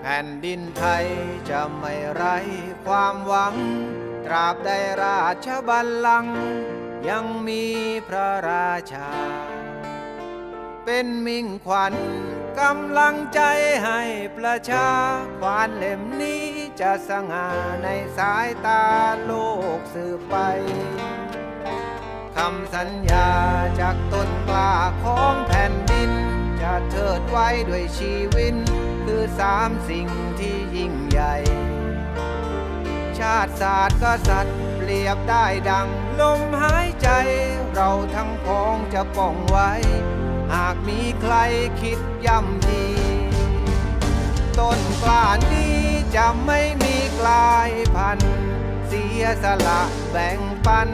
แผ่นดินไทยจะไม่ไร้ความหวัง ตราบใดราชบัลลังก์ยังมีพระราชา เป็นมิ่งขวัญกำลังใจให้ประชาควานเล่มนี้จะสง่าในสายตาโลกสืบไปคำสัญญาจากต้นกล้าของแผ่นดิน จะเทิดไว้ด้วยชีวิต คือสามสิ่งที่ยิ่งใหญ่ ชาติศาสตร์กษัตริย์เปรียบได้ดัง ลมหายใจ เราทั้งพ้องจะป้องไว้ หากมีใครคิดย่ำยีต้นกล้านี้จะไม่มีกลายพันธุ์เสียสละแบ่งปัน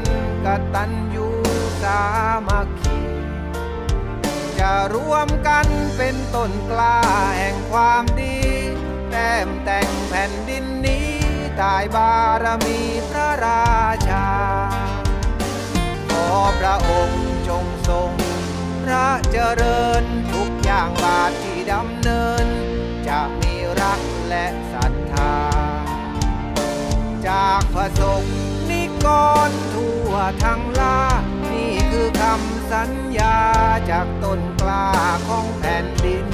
กตัญญูสามัคคี จะรวมกันเป็นต้นกล้าแห่งความดีแต้มแต่งแผ่นดินนี้ตายบารมีพระราชา ขอพระองค์จงทรง พระเจริญทุกอย่างบาทที่ดำเนิน จะมีรักและศรัทธา จากพระสงฆ์นิกรทั่วทั้งลา สัญญาจากต้นกล้าของแผ่นดิน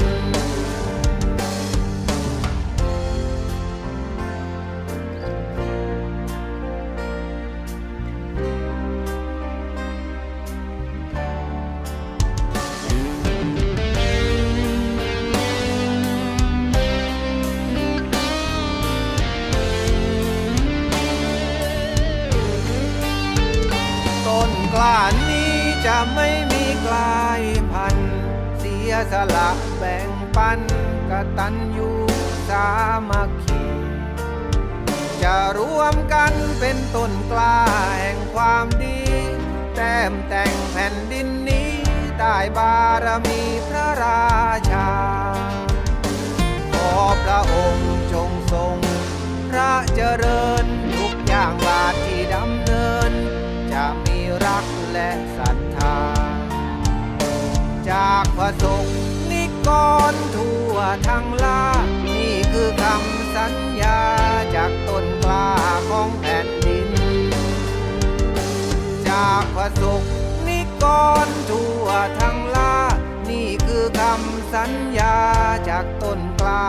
ต้นกล้านี้ จะไม่มีกลายพัน เสียสละแบ่งปันกตัญญูสามัคคี จะรวมกันเป็นต้นกล้าแห่งความดี แต้มแต่งแผ่นดินนี้ได้บารมีพระราชา จากพระสงฆ์นิกรทั่วทั้งลานี่คือคำสัญญาจากต้นกล้าของแผ่นดิน จากพระสงฆ์นิกรทั่วทั้งลานี่คือคำสัญญาจากต้นกล้า